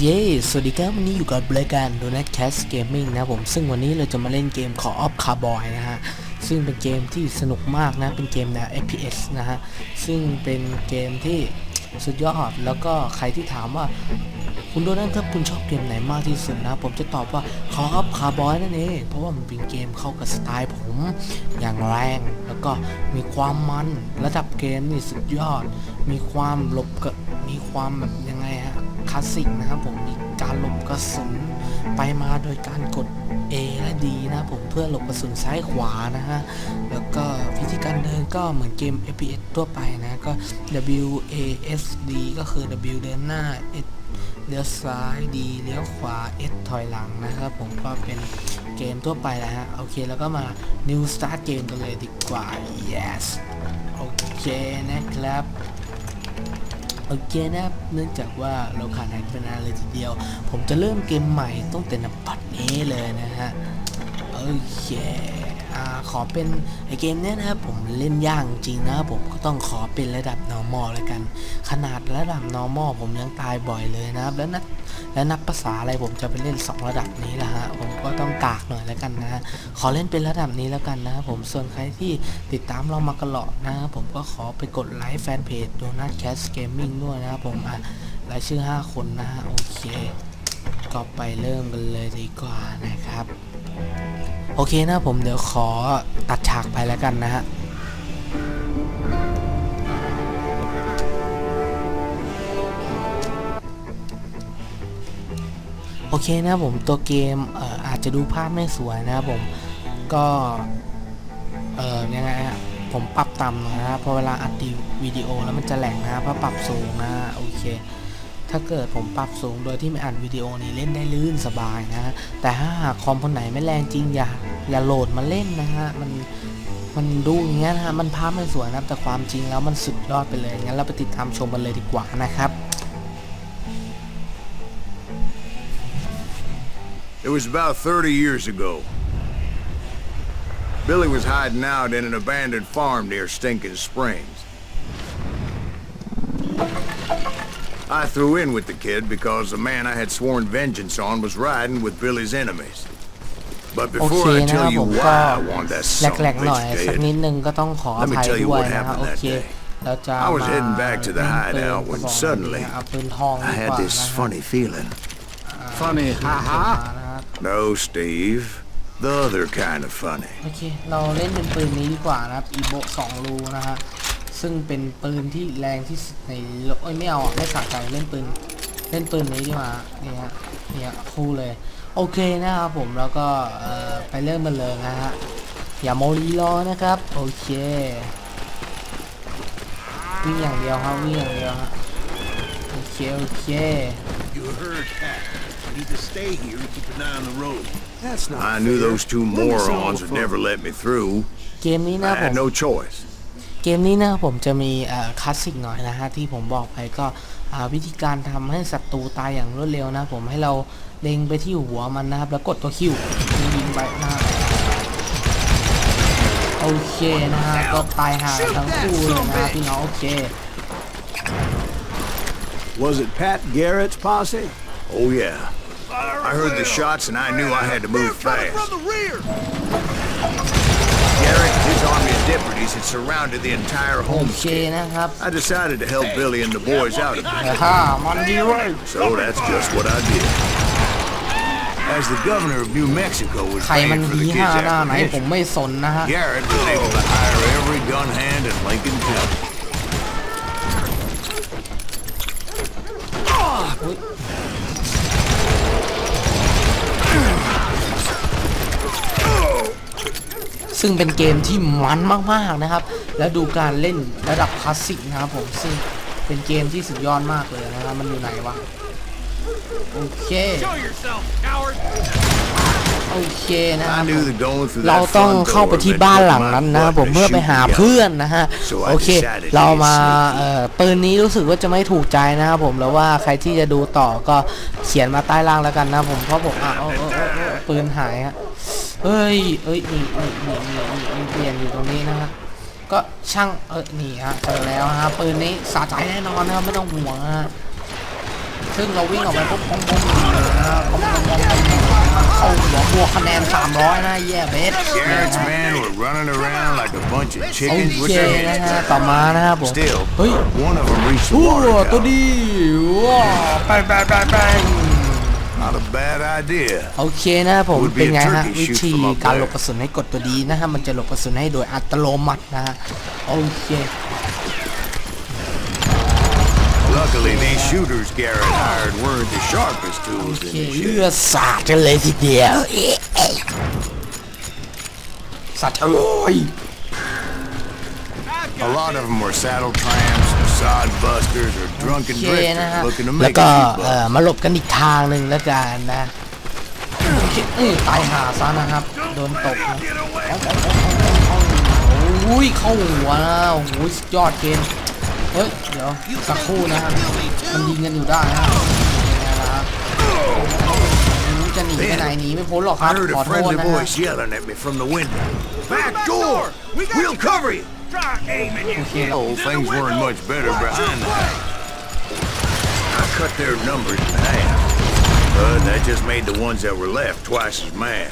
เย้ สวัสดีครับ วันนี้อยู่กับรายการ Donut Cast Gaming นะผม ซึ่งวันนี้เราจะมาเล่นเกม Call of Cowboy นะฮะ ซึ่งเป็นเกมที่สนุกมากนะ เป็นเกมแนว FPS นะฮะ ซึ่งเป็นเกมที่สุดยอด แล้วก็ใครที่ถามว่า คุณโดนัทครับคุณชอบเกมไหนมากที่สุดนะ ผมจะตอบว่า Call of Cowboy นั่นเอง เพราะว่ามันเป็นเกมเข้ากับสไตล์ผมอย่างแรง แล้วก็มีความมัน ระดับเกมนี่สุดยอด มีความหลบกะมีความแบบยัง ลาสสิกนะครับผมมีการหลบกระสุนไปมาโดยการกด A และ D นะผมเพื่อหลบกระสุนซ้ายขวานะฮะแล้วก็วิธีการเดินก็เหมือนเกม FPS ทั่วไปนะก็ W A S D ก็คือ W เดินหน้า S เลี้ยวซ้าย D เลี้ยวขวา S ถอยหลังนะครับผมก็เป็นเกมทั่วไปนะฮะโอเคแล้วก็มา New Start เกมกันเลยดีกว่า yes โอเคนะครับ โอเคนะครับเนื่องจากว่าเราขาดหายไปนานเลยทีเดียว ผมจะเริ่มเกมใหม่ตั้งแต่นับปัดนี้เลยนะฮะโอเคอ่าขอเป็นไอเกมเนี้ยนะครับผมเล่นยากจริงนะผมก็ต้องขอเป็นระดับ normal เลยกัน ขนาดระดับ normal ผมยังตายบ่อยเลยนะครับแล้วนะ แล้วนักภาษาอะไรผมจะไปเล่น 2 ระดับนี้ละฮะผมก็ต้องกากหน่อยแล้วกันนะขอเล่นเป็นระดับนี้แล้วกันนะผมส่วนใครที่ติดตามเรามาตลอดนะผมก็ขอไปกดไลค์แฟนเพจ Donut Cat Gaming ด้วยนะผมอะรายชื่อ 5 คนนะฮะโอเค ก็ไปเริ่มกันเลยดีกว่านะครับ โอเคนะผมเดี๋ยวขอตัดฉากไปแล้วกันนะฮะ โอเคนะผมตัวเกมเอออาจจะดูภาพไม่สวยนะครับผมก็เออยังไงอะผมปรับต่ำน่อยนะครับพราะเวลาอัดวิดีโอแล้วมันจะแหลงนะครับเพราะปรับสูงนะโอเค ถ้าเกิดผมปรับสูงโดยที่ไม่อัดวิดีโอนี้เล่นได้ลื่นสบายนะ แต่ถ้าหากคอมคนไหนไม่แรงจริงอย่าอย่าโหลดมาเล่นนะฮะมันมันดูอย่างเงี้ยนะฮะมันภาพไม่สวยนะแต่ความจริงแล้วมันสุดยอดไปเลยงั้นเราไปติดตามชมกันเลยดีกว่านะครับ It was about 30 years ago. Billy was hiding out in an abandoned farm near Stinking Springs. I threw in with the kid because the man I had sworn vengeance on was riding with Billy's enemies. But before I tell you why I want that let me tell you what happened that day. I was heading back to the hideout when suddenly I had this funny feeling. Funny, haha. นะครับ No, Steve. The other kind of funny. โอเค เราเล่นเป็นปืนนี้ดีกว่านะครับ อีโบสองรูนะฮะ ซึ่งเป็นปืนที่แรงที่สุดในโลกเอ้ยไม่เอาอะไม่สะใจเล่นปืน เล่นปืนนี้ดีกว่านี่ฮะเนี่ยคู่เลย โอเคนะครับผม แล้วก็เอ่อไปเริ่มกันเลยนะฮะ อย่าโมลีรอนะครับ โอเค วิ่งอย่างเดียวครับวิ่งอย่างเดียวฮะโอเค โอเค You heard Pat. You need to stay here and keep an eye on the road. That's not I knew fair. those two Let me see all morons the would fun. never let me through. เกมนี้นะ I ผ had ม no choice. เกมนี้นะครับผมจะมีเอ่อคลาสสิกหน่อยนะฮะที่ผมบอกไปก็อ่าวิธีการทำให้ศัตรูตายอย่างรวดเร็วนะผมให้เราเล็งไปที่หัวมันนะครับ แล้วกดตัวคิวยิงไปนะฮะโอเคนะฮะก็ตายหาทั้งคู่เลยนะฮะพี่น้องโอเค Was it Pat Garrett's posse? Oh, yeah. I heard the shots and I knew I had to move fast. From the rear! Garrett and his army of deputies had surrounded the entire โอเค homestead. นะครับ I decided to help Billy and the boys out a bit, แต่ถ้ามันดีเว้ย so that's just what I did. As the governor of New Mexico was ใครมัน paying for ดี the ห้า kids' หน้าไหนผม ammunition, ไม่สนนะฮะ Garrett was able to hire every gun hand in Lincoln County. ซึ่งเป็นเกมที่มันมากๆนะครับ แล้วดูการเล่นระดับคลาสสิกนะครับผมซึ่งเป็นเกมที่สุดยอดมากเลยนะครับมันอยู่ไหนวะโอเค Show yourself, coward! โอเคนะค I รับ knew that going through เรา that ต้อง front เข้าไป door ที่ meant บ้าน putting หลัง my นั้นนะ butt ผม in a เพื่อไปหา shooting เพื่อน gallery. นะฮะ So I โอเค decided to เรามา get sneaky. เอ่อปืนนี้รู้สึกว่าจะไม่ถูกใจนะครับผมแล้วว่าใครที่จะดูต่อก็เขียนมาใต้ล่างแล้วกันนะผมเพราะผมอะเออเออเออเออปืนหายฮะ เอ้ยเอ้ยนี่นี่นี่นี่นี่นี่เปลี่ยนอยู่ตรงนี้นะฮะก็ช่างเออนี่ฮะเจอแล้วฮะปืนนี้สะใจแน่นอนนะครับไม่ต้องห่วงฮะโอซึ่งเราวิ่งออกไปปุ๊บปองปองนะครับปองปองปองปองเข้าหัวบวกคะแนน 300 นะแย่เบส Garrett's men were running around like a bunch of โอ chickens เค with their นะ heads ฮะ cut ต่อมานะครับผม Still, เฮ้ย one of them reached the โอ้ water ตัว tower. ดีว้าวไปไปไปไป Not a bad idea. โอเคนะครับผม Would be เป็นไง a ฮะ turkey วิ shoot ธี from up การห there. ลบกระสุนให้กดตัวดีนะฮะมันจะหลบกระสุนให้โดยอัตโนมัตินะฮะโอเค Luckily, these shooters Garrett hired weren't the sharpest โอ tools เค in the เลื shed. อดสาดกันเลยทีเดียวสาดเลย A lot of them were saddle tramps, sod busters, or drunken โอเคนะ drifters ฮะ looking to แล้ว make ก็ a few เอ่อ bucks. มาหลบกันอีกทางหนึ่งแล้วกันนะโอเคเอ้ยตายหาซะนะครับ โดนตกนะโอ้ยเข้าหัวนะโอ้โหสุดยอดเกมเฮ้ยเดี๋ยวสักครู่นะครับมันยิงกันอยู่ได้นะนะครับจะหนีไปไหนหนีไม่พ้นหรอกค I รับ heard ขอ a โทษ friendly นะฮะ voice yelling at me from the window. Back door! We'll cover you! Try aiming, you Oh, things weren't much better behind the house. I cut their numbers in half. But that just made the ones that were left twice as mad.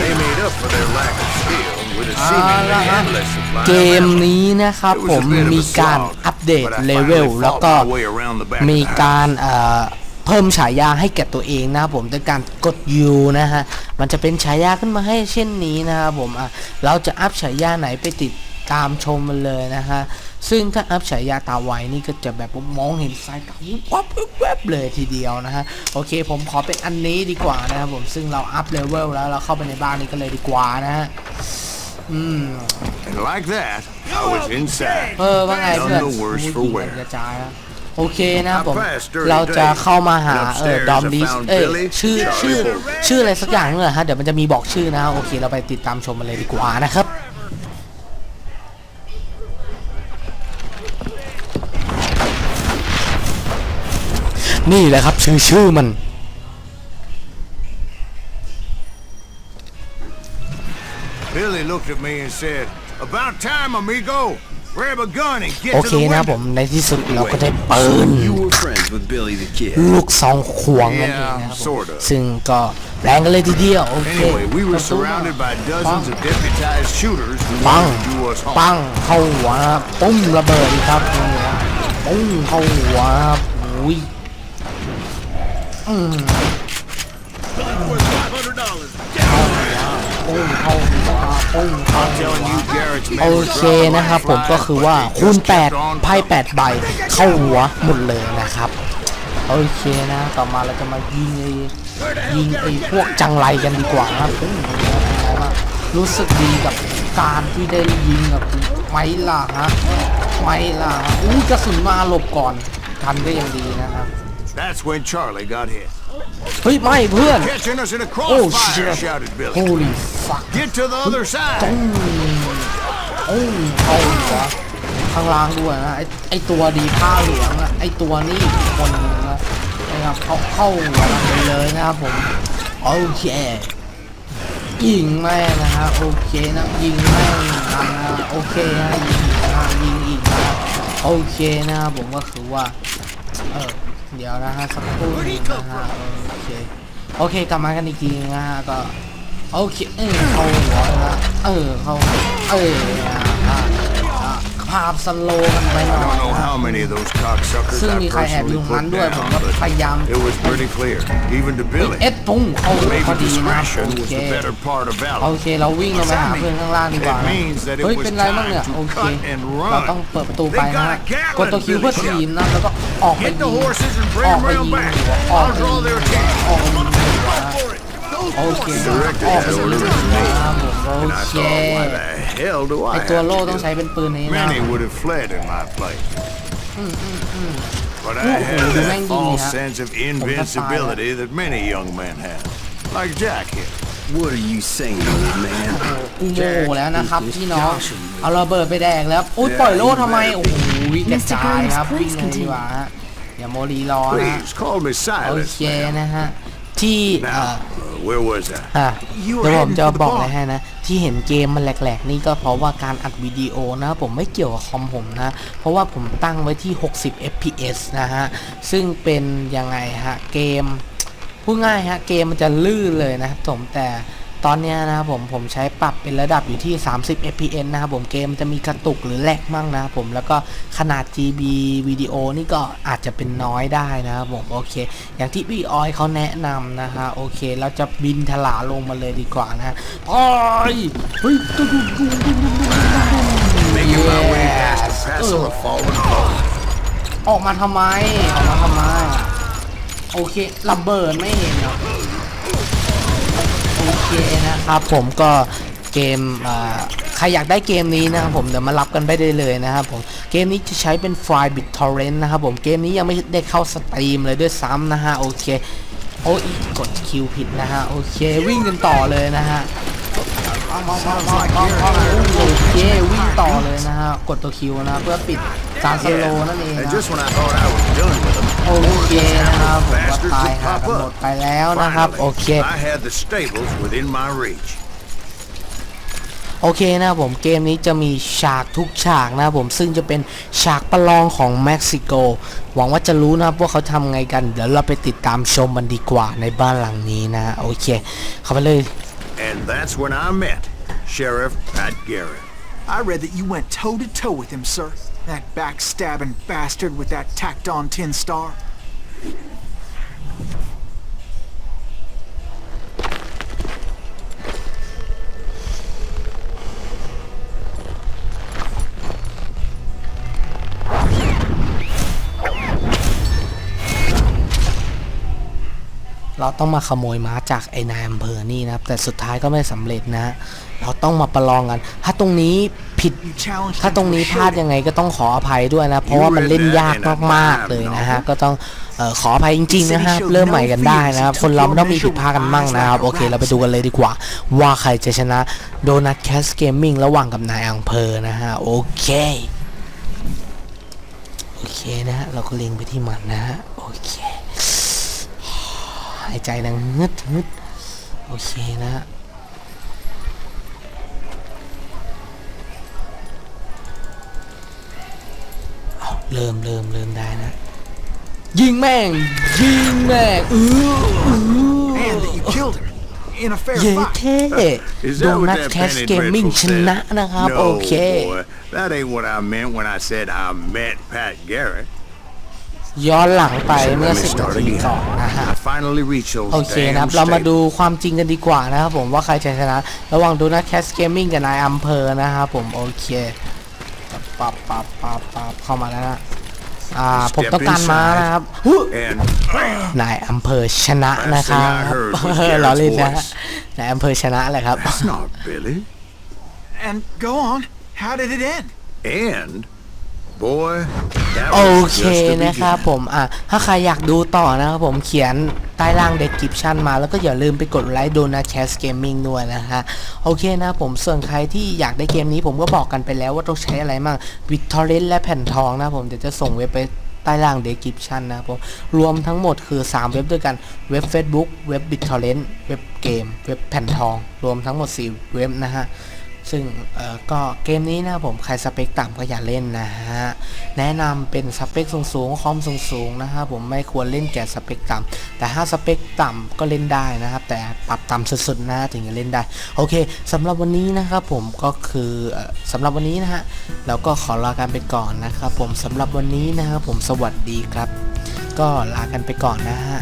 They made up for their lack of skill with a เอา seemingly ละฮะ endless supply เก of ม ammo. นี้นะครับ It ผ was ม a bit of มี a การ slog, อัปเดต but I เล finally เวล fought แล้วก็ my way around the back of มี the การ house. เอ่อ เพิ่มฉายาให้แก่ตัวเองนะครับผมด้วยการกด U นะฮะมันจะเป็นฉายาขึ้นมาให้เช่นนี้นะครับผมอะเราจะอัพฉายาไหนไปติดตามชมมันเลยนะฮะซึ่งถ้าอัพฉายาตาไวนี่ก็จะแบบว่ามองเห็นสายตาวิบวับวิบวับเลยทีเดียวนะฮะโอเคผมขอเป็นอันนี้ดีกว่านะครับผมซึ่งเราอัพเลเวลแล้วเราเข้าไปในบ้านนี้กันเลยดีกว่านะฮะอืม And like that, I was inside. เออว่าไงเพื่อน None the worse for โอ้ย wear. กระจายแล้วโอเคนะครับผม I passed during เราจะ day. เข้ามาหา And เออ upstairs ดอม I ดิส found เอ้ย Billy, ชื่อ Charlie ชื่อ Bolton. ชื่ออะไรสักอย่างเลยฮะเดี๋ยวมันจะมีบอกชื่อนะโอเค เราไปติดตามชมมันเลยดีกว่านะครับนี่แหละครับชื่อชื่อมัน Billy looked at me and said, About time, amigo. Grab a gun and get โอ to เค the นะครับผ window. มในที่สุดเราก็ได้ปืน You were friends with Billy the Kid. ลูกซองควงนั่นเองนะครับผม Yeah, sort of. ซึ่งก็แรงกันเลยทีเดียวโอเค Anyway, we ป were ระตูมา surrounded by dozens of deputized shooters who ปัง wanted to do us ปัง harm. เข้าหัวนะครับปุ้มระเบิดอีกครับนี่นะปุ้งเข้าหัวนะครับอุ้ย worth five hundred dollars. ปุ้งเข้าหัวปุ้งเข้าหั Telling ว you Garrett's โอเคนะครับผมก็คือว่าคูณ8ไพ่8ใบเข้าหัวหมดเลยนะครับ โอเคนะต่อมาเราจะมายิงไอ้ยิงไอ้พวกจังไรกันดีกว่านะครับรู้สึกดีกับการที่ได้ยิงกับไม้ล่ะฮะไม้ล่ะฮะอุ้ยกระสุนมาหลบก่อนทันก็ยังดีนะครับ That's when Charlie got hit. เฮ้ยไม่เพื่อน Catching us in a โอ้ crossfire, ชิ shouted Billy. holy fuck Get to the other ต้ side. องโอ้เข้าหัวข้างล่างด้วยนะไอไอตัวดีผ้าเหลืองอะไอตัวนี้อีกคนนึงนะนะครับเขาเข้าหัวเราไปเลยนะครับผมโอเคยิงแม่งนะฮะโอเคนะยิงแม่งนะฮะโอเคนะยิงอีกนะฮะยิงอีกนะโอเคนะครับผมก็คือว่าเออ เดี๋ยวนะฮะสักครู่นึงนะฮะโอเคโอเคกลับมากันอีกทีนะฮะก็โอเคเออเข้าหัวนะเออเข้าเออาพสโลว์กันไปหน่อ I ย don't know นะ how many of those cocksuckers ซึ่ง I มีใครแอบอยู่ personally ตรงนั้น put ด้วยผม down, ก็ but พยายาม it was pretty clear, even to Billy. เอ็ดปุ้งเข้าหัวพอ Maybe ดีนะโอ discretion was เค the better part of โอ valor. เคเราวิ่งลงไปหาเพื่อนข้างล่างดีกว่า It นะ means that it เฮ้ย was เป็นไรบ้างเนี่ย time to โอเค cut and run. เราต้องเปิดประตูไป They นะ got ฮะ a Gatling กดตัวคิวเพื่อ Billy ทีมนะแล้วก็ออกไป Get ยิ the ง horses and อ bring อก them ไปยิ round ง back. หัวออก I'll ไปยิ draw ง their หัว attention. ออกไปยิงหัวนะ For it. Those โอเค The นะ director ออก had ไปยิง orders หัว made. นะครับผมโอ And I เค thought, why the hell do ไอ I ตัว have โล่ to ต้อง do ใช้ it? เป็นปืนนี้นะ Many would have fled in my place. But I Ooh, had ooh, that mang false gì hả? sense of Cũng có invincibility that many young men have. Like Jack here. What are you saying, old man? กูโมโหแล้วนะครับพี่น้อง เอาระเบิดไปแดกแล้ว อุ้ยปล่อยโล่ทำไม โอ้โหกระจายครับวิ่งเลยดีกว่าฮะอย่าโมรีรอนะ Please call me โอ Silas. เคนะฮะ ที่เอ่ Now, อ uh, where was I? อะ You were เดี๋ยวผม heading จะ for the บอก bar. เลยให้นะ ที่เห็นเกมมันแหลกๆ นี่ก็เพราะว่าการอัดวิดีโอนะครับผมไม่เกี่ยวกับคอมผมนะ เพราะว่าผมตั้งไว้ที่ 60 fps นะฮะ ซึ่งเป็นยังไงฮะ เกม พูดง่ายฮะ เกมมันจะลื่นเลยนะครับผมแต่ ตอนนี้นะครับผมผมใช้ปรับเป็นระดับอยู่ที่ 30 fps นะครับผมเกมจะมีกระตุกหรือแลกมั่งนะครับผมแล้วก็ขนาด GB วิดีโอนี่ก็อาจจะเป็นน้อยได้นะครับผมโอเค อย่างที่พี่ออยเขาแนะนำนะฮะโอเคเราจะบินถลาลงมาเลยดีกว่านะฮะโอ้ยเฮ้ยตุ้งตุ้งตุ้งตุ้งตุ้งตุ้งออกมาทำไม ออกมาทำไม โอเคระเบิดไม่เห็นเหรอ โอเคนะครับผมก็เกมใครอยากได้เกมนี้นะครับผมเดี๋ยวมารับกันไปได้เลยนะครับผมเกมนี้จะใช้เป็นไฟล์ BitTorrent นะครับผมเกมนี้ยังไม่ได้เข้าสตรีมเลยด้วยซ้ำนะฮะโอเคโอ้ยกดคิวผิดนะฮะโอเควิ่งกันต่อเลยนะฮะโอเควิ่งต่อเลยนะฮะกดตัวคิวนะเพื่อปิดการสโลนั่นเองนะ โอเคนะครับผมก็ bastards ตาย would หา pop กันหมด up. ไปแล้วนะครับ โอเค Finally, I had the stables within my reach. โอเคนะครับผมเกมนี้จะมีฉากทุกฉากนะครับผมซึ่งจะเป็นฉากประลองของเม็กซิโก หวังว่าจะรู้นะครับว่าเขาทำไงกัน เดี๋ยวเราไปติดตามชมมันดีกว่าในบ้านหลังนี้นะ โอเค เข้าไปเลย And that's when I met Sheriff Pat Garrett. I read that you went toe to toe with him, sir. That backstabbing bastard with that tacked on tin star. เราต้องมาขโมยม้าจากไอ้นายอำเภอนี่นะครับ แต่สุดท้ายก็ไม่สำเร็จนะ เราต้องมาประลองกัน ถ้าตรงนี้ผิด You challenged ถ้า him ตรง to a นี้พลาด showdown. ยังไงก็ต้องขออภัยด้วยนะ เพราะว่ามันเล่นยากมากๆเลยนะฮะ ก็ต้องเอ่อขออภัยจริงๆนะครับ เริ่มใหม่กันได้นะครับ คนเราไม่ต้องมีผิดพลาดกันมั่งนะครับ โอเค เราไปดูกันเลยดีกว่า ว่าใครจะชนะโดนัทแคสเกมมิ่งระหว่างกับนายอังเพอนะฮะ โอเค โอเคนะฮะ เราก็เล็งไปที่มันนะฮะ โอเค หายใจดังงึดงึดโอเคนะฮะเอาเริ่มเริ่มเริ่มได้นะ ยิงแม่ง ยิงแม่งอื้ออื้อ And that you killed him. In a fair เย้ fight. เท่ Is โด that what นัท that แคส penny เกมมิ่ง dreadful ช said? นะนะครับโอ No, เค boy, that ain't what I meant when I said I met Pat Garrett. ย้อนหลังไป So เมื่อ let me สิบนา start ที again. ก่อนนะฮะ I finally reached those โอเคนะครับ damn เรามา stables. ดูความจริงกันดีกว่านะครับผมว่าใครจะชนะ ระหว่างดูนัทแคสเกมมิ่งกับนายอำเภอนะครับผมโอเคปับปับปับปับเข้ามาแล้วนะอ่าผมต้องการม้านะครับฮึ And นายอำเภอชนะนะครับ Last thing I heard was Garrett's ล้อเล่นนะฮะ voice. นายอำเภอชนะเลยครับ that's not Billy. And go on. How did it end? And, boy, that โอ was เค just the นะครับ beginning. ผมอะถ้าใครอยากดูต่อนะครับผมเขียนใต้ล่าง description มาแล้วก็อย่าลืมไปกดไลค์โดนาแคสเกมมิ่งด้วยนะฮะโอเคนะผมส่วนใครที่อยากได้เกมนี้ผมก็บอกกันไปแล้วว่าต้องใช้อะไรมั่ง BitTorrent และแผ่นทองนะผมเดี๋ยวจะส่งเว็บไปใต้ล่าง description นะครับผมรวมทั้งหมดคือ 3 เว็บด้วยกันเว็บ Facebook เว็บ BitTorrent เว็บเกม เว็บแผ่นทอง รวมทั้งหมด 4 เว็บนะฮะ ซึ่งก็เกมนี้นะผมใครสเปคต่ำก็อย่าเล่นนะฮะ แนะนำเป็นสเปคสูงๆคอมสูงๆนะครับผมไม่ควรเล่นแก่สเปคต่ำแต่ถ้าสเปคต่ำก็เล่นได้นะครับ แต่ปรับต่ำสุดๆนะถึงจะเล่นได้ โอเคสำหรับวันนี้นะครับผมก็คือสำหรับวันนี้นะฮะเราก็ขอลากันไปก่อนนะครับผมสำหรับวันนี้นะครับผมสวัสดีครับ ก็ลากันไปก่อนนะฮะ